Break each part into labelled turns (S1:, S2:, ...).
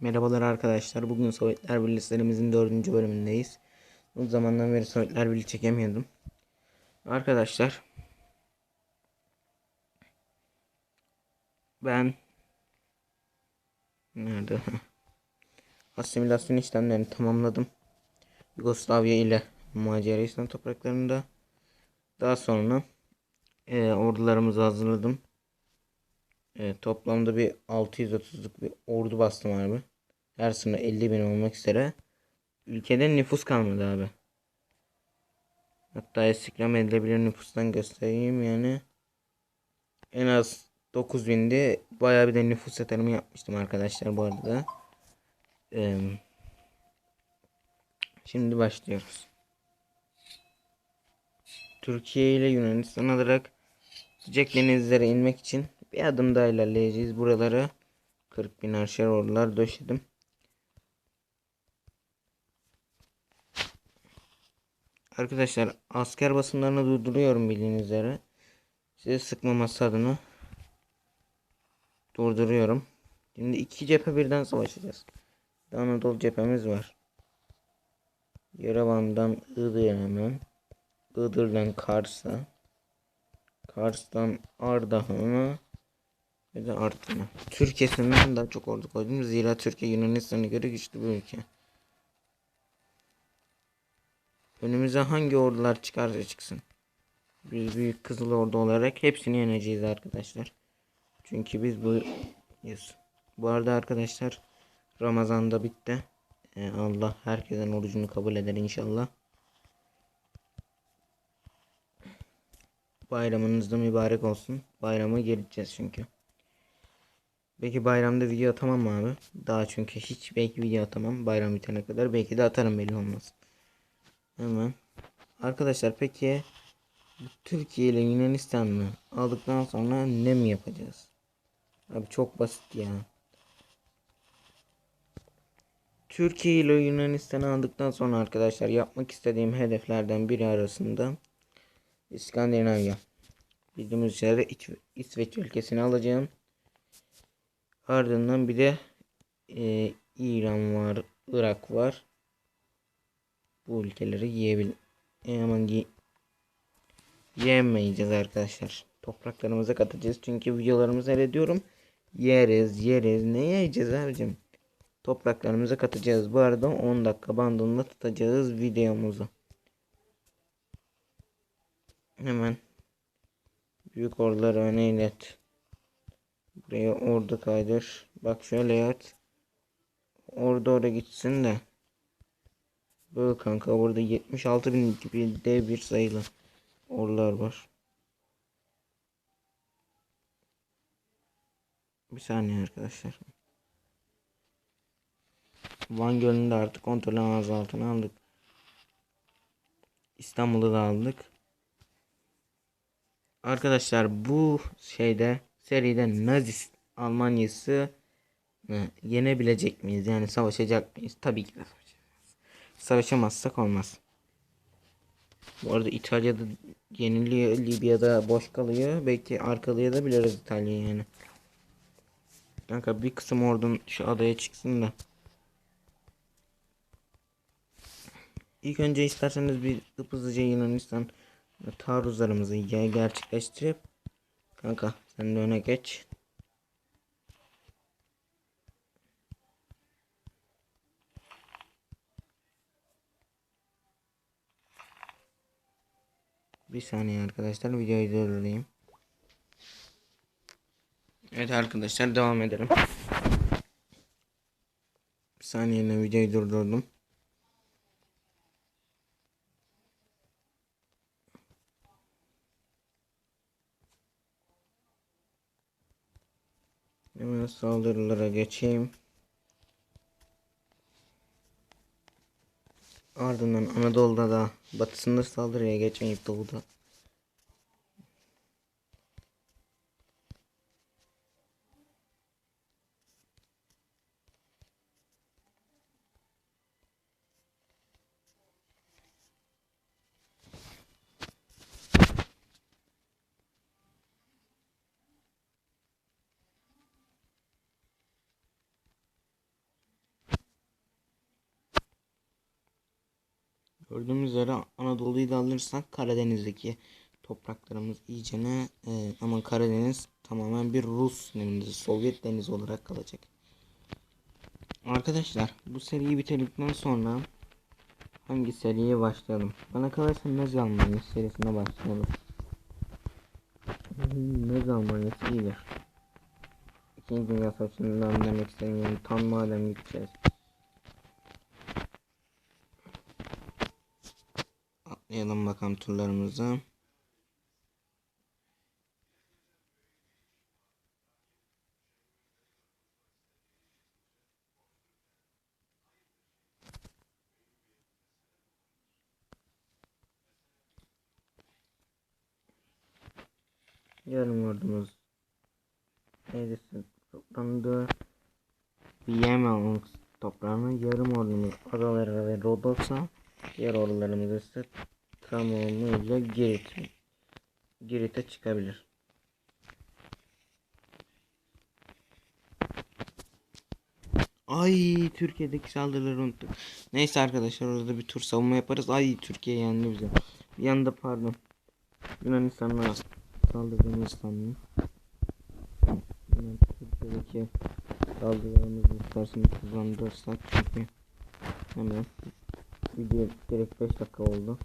S1: Merhabalar arkadaşlar. Bugün Sovyetler Birliği serimizin dördüncü bölümündeyiz. Bu zamandan beri Sovyetler Birliği çekemiyordum. Arkadaşlar. Ben Nerede? Asimilasyon işlemlerini tamamladım. Yugoslavya ile Macaristan topraklarında. Daha sonra e, ordularımızı hazırladım. Evet, toplamda bir 630'luk bir ordu bastım abi. Her sınır 50 bin olmak üzere. Ülkede nüfus kalmadı abi. Hatta istiklal edilebilir nüfustan göstereyim yani. En az 9000'di. Bayağı bir de nüfus yatırımı yapmıştım arkadaşlar bu arada. Ee, şimdi başlıyoruz. Türkiye ile Yunanistan alarak sıcak denizlere inmek için bir adım daha ilerleyeceğiz. Buralara 40 bin arşer ordular döşedim. Arkadaşlar asker basımlarını durduruyorum bildiğiniz üzere. Size sıkmaması adına durduruyorum. Şimdi iki cephe birden savaşacağız. Anadolu cephemiz var. Yerevan'dan Iğdır'a hemen. Iğdır'dan Kars'a. Kars'tan Ardahan'a ve de Artvin'e. Türkiye'sinden daha çok ordu koydum. Zira Türkiye Yunanistan'a göre güçlü bir ülke. Önümüze hangi ordular çıkarsa çıksın. Biz büyük kızıl ordu olarak hepsini yeneceğiz arkadaşlar. Çünkü biz bu yes. Bu arada arkadaşlar Ramazan'da bitti. Ee, Allah herkesin orucunu kabul eder inşallah. Bayramınız da mübarek olsun. Bayrama geleceğiz çünkü. Belki bayramda video atamam mı abi? Daha çünkü hiç belki video atamam bayram bitene kadar. Belki de atarım belli olmaz. Hemen. Arkadaşlar peki Türkiye ile Yunanistan'ı aldıktan sonra ne mi yapacağız? Abi çok basit ya. Türkiye ile Yunanistan'ı aldıktan sonra arkadaşlar yapmak istediğim hedeflerden biri arasında İskandinavya. Bildiğimiz üzere İsveç ülkesini alacağım. Ardından bir de e, İran var, Irak var. Bu ülkeleri yiyebil e, aman ye yiyemeyeceğiz arkadaşlar. Topraklarımıza katacağız. Çünkü videolarımızı ediyorum. Yeriz, yeriz. Ne yiyeceğiz abicim? Topraklarımıza katacağız. Bu arada 10 dakika bandında tutacağız videomuzu. Hemen büyük orduları öne ilet. Buraya ordu kaydır. Bak şöyle yat. Orada oraya gitsin de. Böyle kanka burada 76 bin gibi dev bir sayılı ordular var. Bir saniye arkadaşlar. Van Gölü'nü de artık kontrol altına aldık. İstanbul'u da aldık. Arkadaşlar bu şeyde seride Nazi Almanya'sı yenebilecek miyiz? Yani savaşacak mıyız? Tabii ki de savaşacağız. Savaşamazsak olmaz. Bu arada İtalya'da yeniliyor. Libya'da boş kalıyor. Belki arkalayabiliriz İtalya'yı yani. Kanka bir kısım ordun şu adaya çıksın da. İlk önce isterseniz bir hızlıca Yunanistan taarruzlarımızı gerçekleştirip kanka sen de öne geç. Bir saniye arkadaşlar videoyu durdurayım. Evet arkadaşlar devam edelim. Bir saniye videoyu durdurdum. Hemen saldırılara geçeyim. Ardından Anadolu'da da batısında saldırıya geçmeyip doğuda Gördüğümüz üzere Anadolu'yu da alırsak Karadeniz'deki topraklarımız iyicene e, ama Karadeniz tamamen bir Rus denizi, Sovyet denizi olarak kalacak. Arkadaşlar bu seriyi bitirdikten sonra hangi seriye başlayalım? Bana kalırsa Nazi Almanya serisine başlayalım. Nazi Almanya'sı iyidir. İkinci Dünya Savaşı'ndan demek istemiyorum. Tam madem gideceğiz. Bakalım turlarımızı. Yarım ordumuz neredeyse toplandı. Yemen toprağını yarım ordumuz adalara ve Rodos'a diğer ordularımız ise tamamıyla Girit Girit'e çıkabilir. Ay Türkiye'deki saldırıları unuttum. Neyse arkadaşlar orada bir tur savunma yaparız. Ay Türkiye yendi bize. Bir yanda pardon. Yunanistan'a saldırdığımız sandım. Yunan Türkiye'deki saldırılarımızı isterseniz hızlandırırsak çünkü hemen video direkt 5 dakika oldu.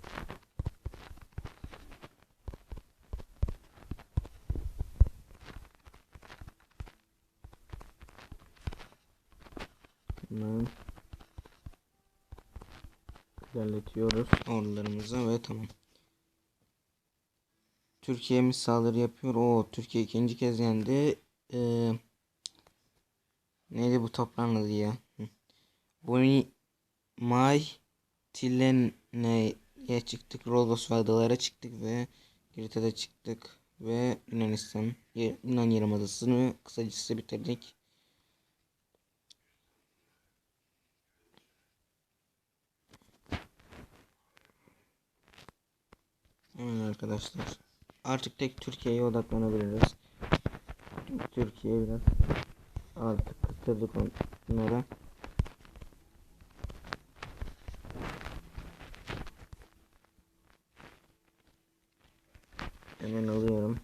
S1: Hemen ilerletiyoruz ordularımızı ve tamam. Türkiye'miz saldırı yapıyor. O Türkiye ikinci kez yendi. Ee, neydi bu toprağın adı ya? Boni May Tilene'ye çıktık. Rodos adalara çıktık ve Girit'e çıktık ve Yunanistan Yunan Yarımadası'nı kısacası bitirdik. Evet arkadaşlar. Artık tek Türkiye'ye odaklanabiliriz. Türkiye biraz artık kıstırdık onlara. Hemen alıyorum.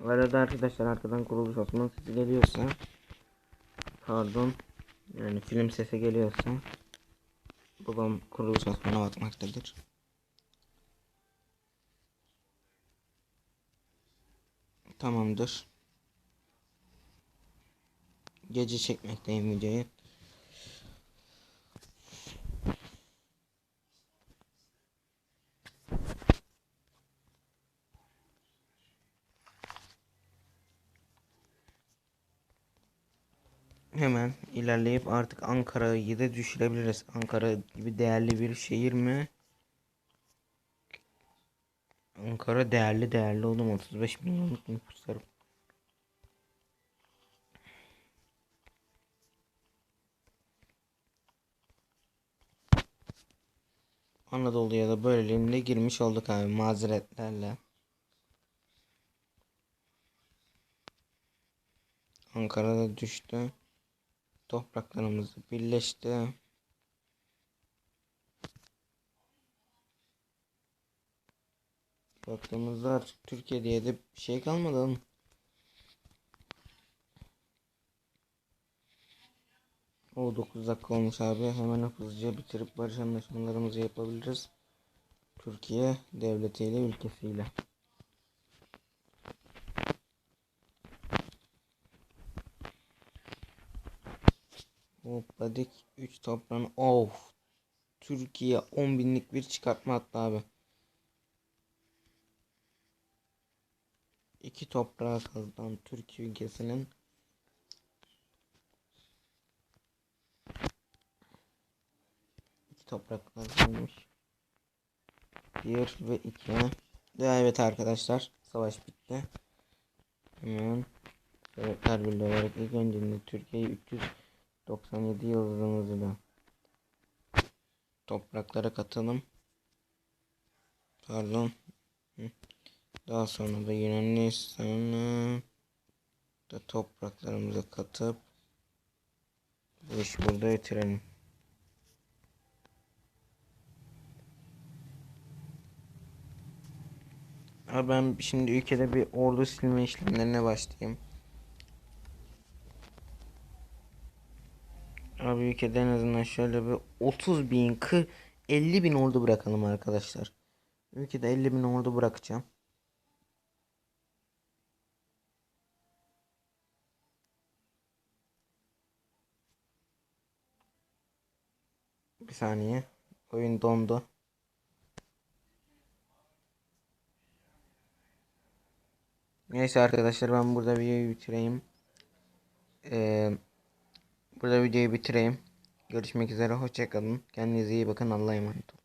S1: Bu arada arkadaşlar arkadan kuruluş Osman sesi geliyorsa pardon yani film sesi geliyorsa babam kuruluş Osman'a bakmaktadır. Tamamdır. Gece çekmekteyim videoyu. Hemen ilerleyip artık Ankara'yı da düşürebiliriz. Ankara gibi değerli bir şehir mi? Ankara değerli değerli oğlum 35 milyonluk nüfusları. Anadolu'ya da böyleliğinde girmiş olduk abi mazeretlerle. Ankara'da düştü. Topraklarımız birleşti. Baktığımızda artık Türkiye diye de bir şey kalmadı oğlum. O 9 dakika olmuş abi. Hemen hızlıca bitirip barış anlaşmalarımızı yapabiliriz. Türkiye devletiyle ülkesiyle. Hopladik 3 toprağın of Türkiye 10 binlik bir çıkartma attı abi. İki toprağa kazanan Türkiye ülkesinin iki toprak kazanmış. Bir ve iki. Ve evet arkadaşlar savaş bitti. Hemen Devletler Birliği olarak ilk öncinde Türkiye'yi 397 yıldızımızla topraklara katılım. Pardon. Daha sonra da Yunanistan'a da topraklarımıza katıp bu işi burada bitirelim. Abi ben şimdi ülkede bir ordu silme işlemlerine başlayayım. Abi ülkede en azından şöyle bir 30 bin, 40, 50 bin ordu bırakalım arkadaşlar. Ülkede 50 bin ordu bırakacağım. Bir saniye. Oyun dondu. Neyse arkadaşlar ben burada videoyu bitireyim. Ee, burada videoyu bitireyim. Görüşmek üzere. Hoşçakalın. Kendinize iyi bakın. Allah'a emanet olun.